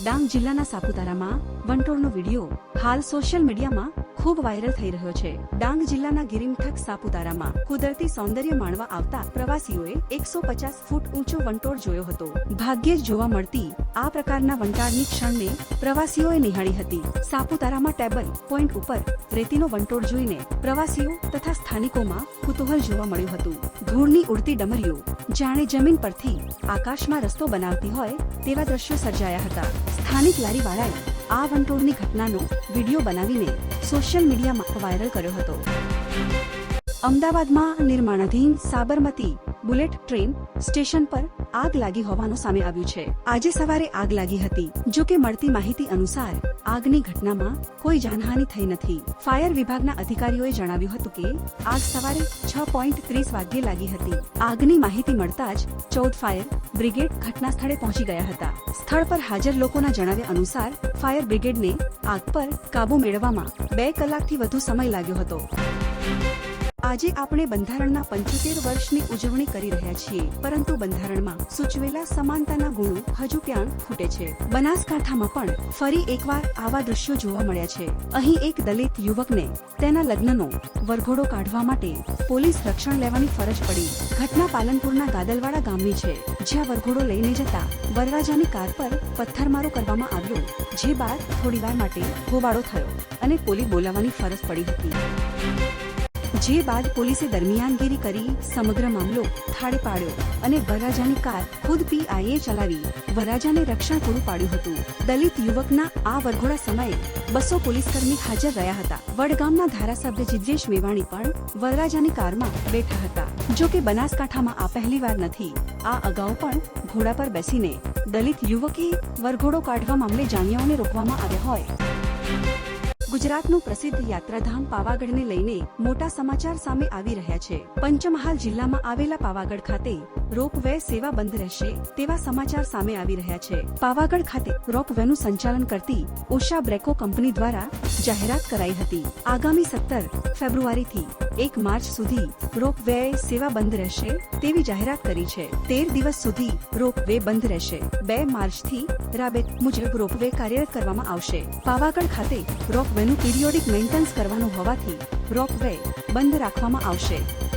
ડાંગ જિલ્લાના સાપુતારામાં વંટોળનો વીડિયો હાલ સોશિયલ મીડિયામાં ખૂબ વાયરલ થઈ રહ્યો છે. ડાંગ જિલ્લાના ગિરિમથક સાપુતારામાં કુદરતી સૌંદર્ય માણવા આવતા પ્રવાસીઓએ એકસો પચાસ ફૂટ ઊંચો વંટોળ જોયો હતો. ભાગ્યે જ જોવા મળતી આ પ્રકારના વંટાળની ક્ષણને પ્રવાસીઓએ નિહાળી હતી. સાપુતારામાં ટેબલ પોઈન્ટ ઉપર રેતીનો વંટોળ જોઈને પ્રવાસીઓ તથા સ્થાનિકોમાં કુતૂહલ જોવા મળ્યું હતું. ધૂળની ઉડતી ડમરીઓ જાણે જમીન પરથી આકાશમાં રસ્તો બનાવતી હોય તેવા દ્રશ્યો સર્જાયા હતા. સ્થાનિક લારીવાળાએ આ વંટોળની ઘટનાનો વીડિયો બનાવીને સોશિયલ મીડિયામાં વાયરલ કર્યો હતો. અમદાવાદમાં નિર્માણાધીન સાબરમતી બુલેટ, ટ્રેન, સ્ટેશન પર આગ લાગી હોવાનું સામે આવ્યું છે. આજે સવારે આગ લાગી હતી. જો કે મળતી માહિતી અનુસાર, આગની ઘટનામાં કોઈ જાનહાનિ થઈ નથી. ફાયર વિભાગના અધિકારીઓએ જણાવ્યું હતું કે, આગ સવારે છ પોઈન્ટ ત્રીસ વાગ્યે લાગી હતી. આગની માહિતી મળતા જ ચૌદ ફાયર બ્રિગેડ ઘટના સ્થળે પહોંચી ગયા હતા. સ્થળ પર હાજર લોકોના જણાવ્યા અનુસાર, ફાયર બ્રિગેડને આગ પર કાબુ મેળવવામાં બે કલાકથી વધુ સમય લાગ્યો હતો. આજે આપણે બંધારણના પંચોતેર વર્ષની ઉજવણી કરી રહ્યા છીએ, પરંતુ બંધારણમાં સૂચવેલા સમાનતાના ગુણો હજુ ક્યાં ખૂટે છે? બનાસકાંઠામાં પણ ફરી એકવાર આવા દ્રશ્યો જોવા મળ્યા છે. અહીં એક દલિત યુવકને તેના લગ્નનો વરઘોડો કાઢવા માટે પોલીસ રક્ષણ લેવાની ફરજ પડી. ઘટના પાલનપુરના ગાદલવાડા ગામની છે, જ્યાં વરઘોડો લઈને જતા વરરાજાની કાર પર પથ્થરમારો કરવામાં આવ્યો, જે બાદ થોડીવાર માટે હોબાળો થયો અને પોલીસ બોલાવવાની ફરજ પડી હતી. જે બાદ પોલીસે દરમિયાનગીરી કરી સમગ્ર મામલો થાળે પાડ્યો અને વરરાજાની કાર ખુદ પીઆઈએ ચલાવી વરરાજાને રક્ષણ પૂરું પાડ્યું હતું. દલિત યુવકના આ વરઘોડા સમયે બસો પોલીસકર્મી હાજર રહ્યા હતા. વડગામના ધારાસભ્ય જિજ્ઞેશ મેવાણી પણ વરરાજાની કારમાં બેઠા હતા. જો કે બનાસકાંઠામાં આ પહેલીવાર નથી. આ અગાઉ પણ ઘોડા પર બેસીને દલિત યુવકે વરઘોડો કાઢવા મામલે જાણ્યાઓને રોકવામાં આવ્યા હોય. ગુજરાતનું પ્રસિદ્ધ યાત્રાધામ પાવાગઢને લઈને મોટા સમાચાર સામે આવી રહ્યા છે. પંચમહાલ જિલ્લામાં આવેલા પાવાગઢ ખાતે રોપવે સેવા બંધ રહેશે તેવા સમાચાર સામે આવી રહ્યા છે. પાવાગઢ ખાતે રોપવેનું સંચાલન કરતી ઓશા બ્રેકો કંપની દ્વારા જાહેરાત કરાઈ હતી. આગામી સત્તર ફેબ્રુઆરીથી એક માર્ચ સુધી રોપ વે સેવા બંધ રહેશે તેવી જાહેરાત કરી છે. તેર દિવસ સુધી રોપ વે બંધ રહેશે. બે માર્ચથી રાબેત મુજબ રોપવે કાર્યરત કરવામાં આવશે. પાવાગઢ ખાતે રોપવેનું પીરિયોડિક મેન્ટેનન્સ કરવાનું હોવાથી રોપવે બંધ રાખવામાં આવશે.